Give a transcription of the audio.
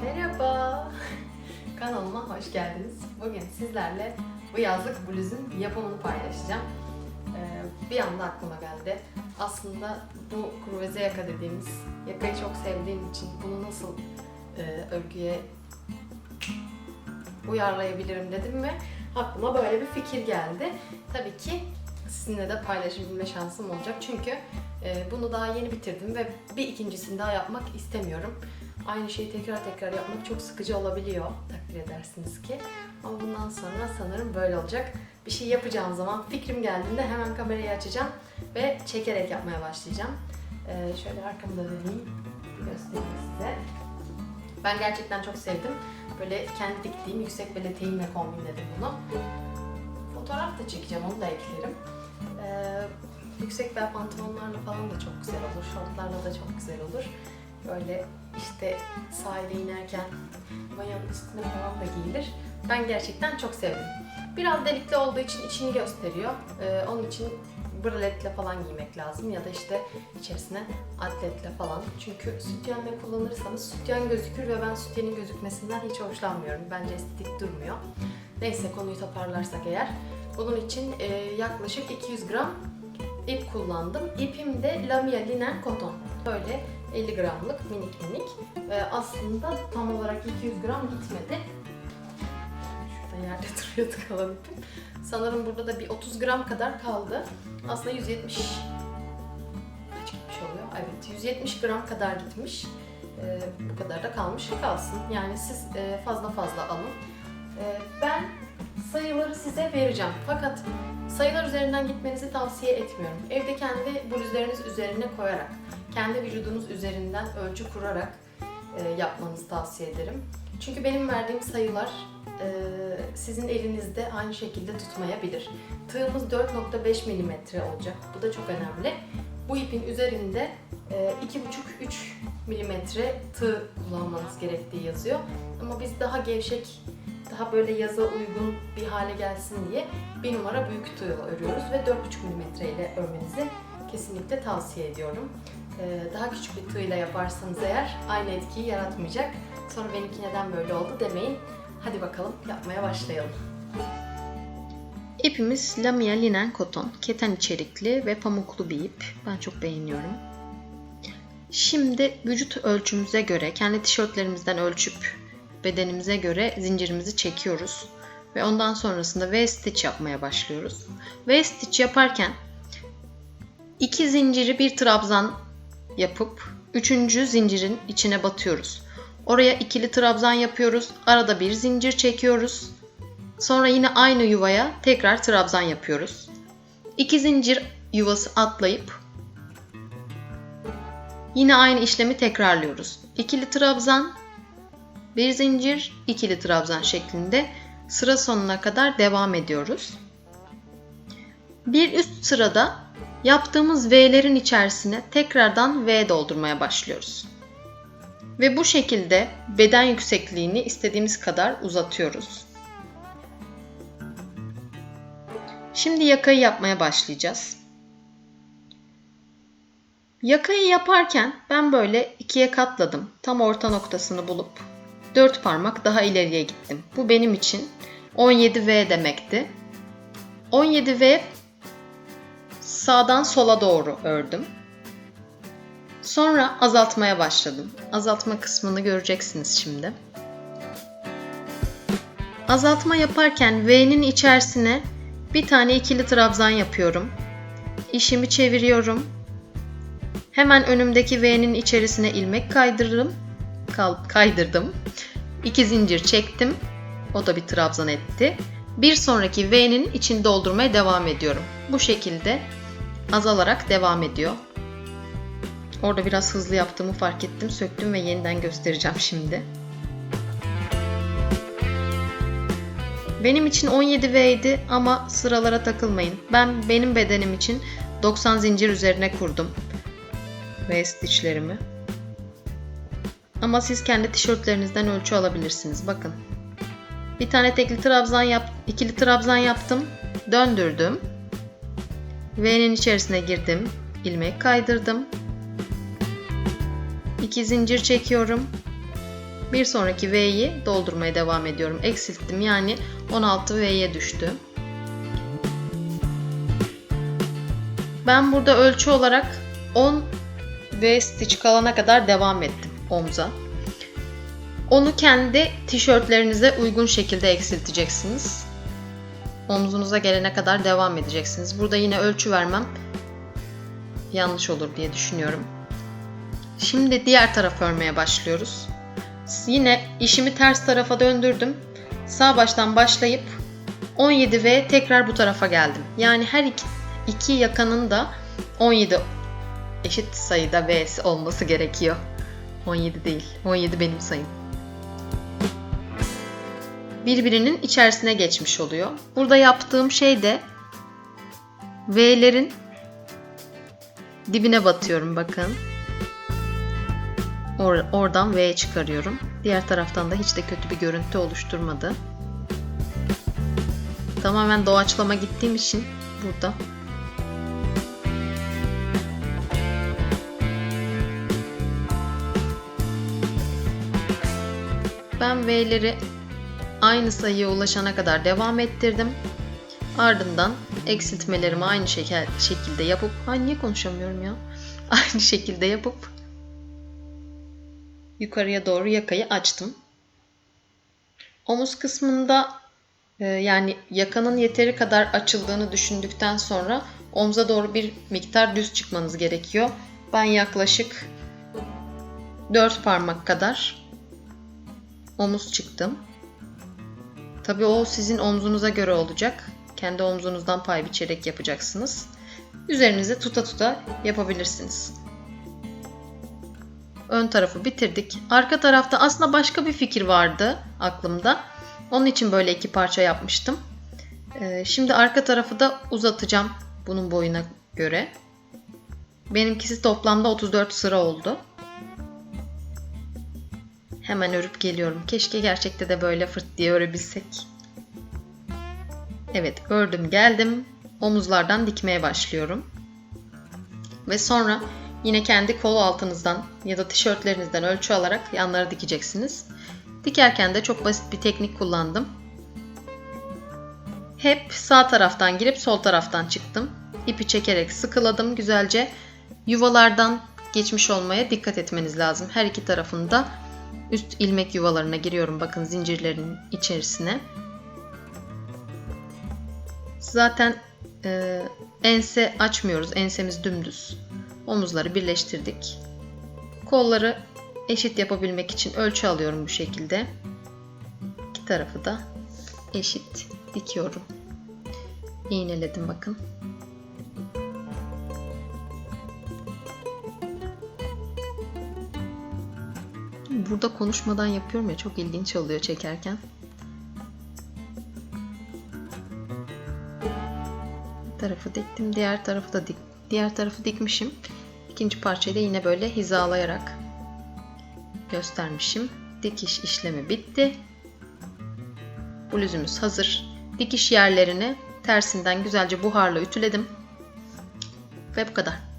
Merhaba. Kanalıma hoş geldiniz. Bugün sizlerle bu yazlık bluzun yapımını paylaşacağım. Ee, bir anda aklıma geldi. Aslında bu kruveze yaka dediğimiz yakayı çok sevdiğim için bunu nasıl e, örgüye uyarlayabilirim dedim ve aklıma böyle bir fikir geldi. Tabii ki sizinle de paylaşabilme şansım olacak. Çünkü e, bunu daha yeni bitirdim ve bir ikincisini daha yapmak istemiyorum. Aynı şeyi tekrar tekrar yapmak çok sıkıcı olabiliyor takdir edersiniz ki. Ama bundan sonra sanırım böyle olacak. Bir şey yapacağım zaman fikrim geldiğinde hemen kamerayı açacağım ve çekerek yapmaya başlayacağım. E, şöyle arkamda döneyim göstereyim size. Ben gerçekten çok sevdim. Böyle kendi diktiğim yüksek bel eteğimle kombinledim bunu. Fotoğraf da çekeceğim, onu da eklerim. Ee, yüksek bel pantolonlarla falan da çok güzel olur, şortlarla da çok güzel olur. Böyle işte sahile inerken mayanın üstüne falan da giyilir. Ben gerçekten çok sevdim. Biraz delikli olduğu için içini gösteriyor. Ee, onun için braletle falan giymek lazım ya da işte içerisine atletle falan. Çünkü sütyenle kullanırsanız sütyen gözükür ve ben sütyenin gözükmesinden hiç hoşlanmıyorum. Bence estetik durmuyor. Neyse konuyu toparlarsak eğer. Bunun için e, yaklaşık 200 gram ip kullandım. İpim de Lamia linen koton. Böyle 50 gramlık minik minik. E, aslında tam olarak 200 gram gitmedi. Şurada yerde duruyordu kalan ipim. Sanırım burada da bir 30 gram kadar kaldı. Aslında 170 kaç gitmiş oluyor? Evet 170 gram kadar gitmiş. E, bu kadar da kalmış kalsın. Yani siz e, fazla fazla alın. E, ben sayıları size vereceğim. Fakat sayılar üzerinden gitmenizi tavsiye etmiyorum. Evde kendi bluzlarınız üzerine koyarak, kendi vücudunuz üzerinden ölçü kurarak e, yapmanızı tavsiye ederim. Çünkü benim verdiğim sayılar e, sizin elinizde aynı şekilde tutmayabilir. Tığımız 4.5 mm olacak. Bu da çok önemli. Bu ipin üzerinde e, 2,5-3 mm tığ kullanmanız gerektiği yazıyor. Ama biz daha gevşek daha böyle yaza uygun bir hale gelsin diye bir numara büyük tığla örüyoruz ve 4,5 mm ile örmenizi kesinlikle tavsiye ediyorum. Ee, daha küçük bir tığla yaparsanız eğer aynı etkiyi yaratmayacak. Sonra benimki neden böyle oldu demeyin. Hadi bakalım yapmaya başlayalım. İpimiz Lamia linen koton, keten içerikli ve pamuklu bir ip. Ben çok beğeniyorum. Şimdi vücut ölçümüze göre kendi tişörtlerimizden ölçüp bedenimize göre zincirimizi çekiyoruz. Ve ondan sonrasında V stitch yapmaya başlıyoruz. V stitch yaparken iki zinciri bir trabzan yapıp üçüncü zincirin içine batıyoruz. Oraya ikili trabzan yapıyoruz. Arada bir zincir çekiyoruz. Sonra yine aynı yuvaya tekrar trabzan yapıyoruz. İki zincir yuvası atlayıp yine aynı işlemi tekrarlıyoruz. İkili trabzan, bir zincir, ikili trabzan şeklinde sıra sonuna kadar devam ediyoruz. Bir üst sırada yaptığımız V'lerin içerisine tekrardan V doldurmaya başlıyoruz. Ve bu şekilde beden yüksekliğini istediğimiz kadar uzatıyoruz. Şimdi yakayı yapmaya başlayacağız. Yakayı yaparken ben böyle ikiye katladım. Tam orta noktasını bulup 4 parmak daha ileriye gittim. Bu benim için 17V demekti. 17V sağdan sola doğru ördüm. Sonra azaltmaya başladım. Azaltma kısmını göreceksiniz şimdi. Azaltma yaparken V'nin içerisine bir tane ikili trabzan yapıyorum. İşimi çeviriyorum. Hemen önümdeki V'nin içerisine ilmek kaydırırım. Kaydırdım. İki zincir çektim. O da bir trabzan etti. Bir sonraki V'nin içini doldurmaya devam ediyorum. Bu şekilde azalarak devam ediyor. Orada biraz hızlı yaptığımı fark ettim. Söktüm ve yeniden göstereceğim şimdi. Benim için 17 V'ydi ama sıralara takılmayın. Ben benim bedenim için 90 zincir üzerine kurdum. V stitchlerimi. Ama siz kendi tişörtlerinizden ölçü alabilirsiniz. Bakın. Bir tane tekli trabzan yap, ikili trabzan yaptım. Döndürdüm. V'nin içerisine girdim. ilmek kaydırdım. 2 zincir çekiyorum. Bir sonraki V'yi doldurmaya devam ediyorum. Eksilttim yani 16 V'ye düştü. Ben burada ölçü olarak 10 V stitch kalana kadar devam ettim omza. Onu kendi tişörtlerinize uygun şekilde eksilteceksiniz. Omzunuza gelene kadar devam edeceksiniz. Burada yine ölçü vermem yanlış olur diye düşünüyorum. Şimdi diğer taraf örmeye başlıyoruz. Yine işimi ters tarafa döndürdüm. Sağ baştan başlayıp 17 ve tekrar bu tarafa geldim. Yani her iki, iki yakanın da 17 eşit sayıda V'si olması gerekiyor. 17 değil. 17 benim sayım. Birbirinin içerisine geçmiş oluyor. Burada yaptığım şey de V'lerin dibine batıyorum bakın. Or oradan V çıkarıyorum. Diğer taraftan da hiç de kötü bir görüntü oluşturmadı. Tamamen doğaçlama gittiğim için burada Ben V'leri aynı sayıya ulaşana kadar devam ettirdim. Ardından eksiltmelerimi aynı şekilde yapıp, ay niye konuşamıyorum ya? Aynı şekilde yapıp yukarıya doğru yakayı açtım. Omuz kısmında e, yani yakanın yeteri kadar açıldığını düşündükten sonra omza doğru bir miktar düz çıkmanız gerekiyor. Ben yaklaşık 4 parmak kadar omuz çıktım. Tabii o sizin omzunuza göre olacak. Kendi omzunuzdan pay biçerek yapacaksınız. Üzerinize tuta tuta yapabilirsiniz. Ön tarafı bitirdik. Arka tarafta aslında başka bir fikir vardı aklımda. Onun için böyle iki parça yapmıştım. Ee, şimdi arka tarafı da uzatacağım bunun boyuna göre. Benimkisi toplamda 34 sıra oldu. Hemen örüp geliyorum. Keşke gerçekte de böyle fırt diye örebilsek. Evet ördüm geldim. Omuzlardan dikmeye başlıyorum. Ve sonra yine kendi kol altınızdan ya da tişörtlerinizden ölçü alarak yanlara dikeceksiniz. Dikerken de çok basit bir teknik kullandım. Hep sağ taraftan girip sol taraftan çıktım. İpi çekerek sıkıladım güzelce. Yuvalardan geçmiş olmaya dikkat etmeniz lazım. Her iki tarafında üst ilmek yuvalarına giriyorum bakın zincirlerin içerisine. Zaten e, ense açmıyoruz. Ensemiz dümdüz. Omuzları birleştirdik. Kolları eşit yapabilmek için ölçü alıyorum bu şekilde. İki tarafı da eşit dikiyorum. İğneledim bakın. Burada konuşmadan yapıyorum ya çok ilginç oluyor çekerken. tarafı diktim. Diğer tarafı da dik. Diğer tarafı dikmişim. İkinci parçayı da yine böyle hizalayarak göstermişim. Dikiş işlemi bitti. Bluzumuz hazır. Dikiş yerlerini tersinden güzelce buharla ütüledim. Ve bu kadar.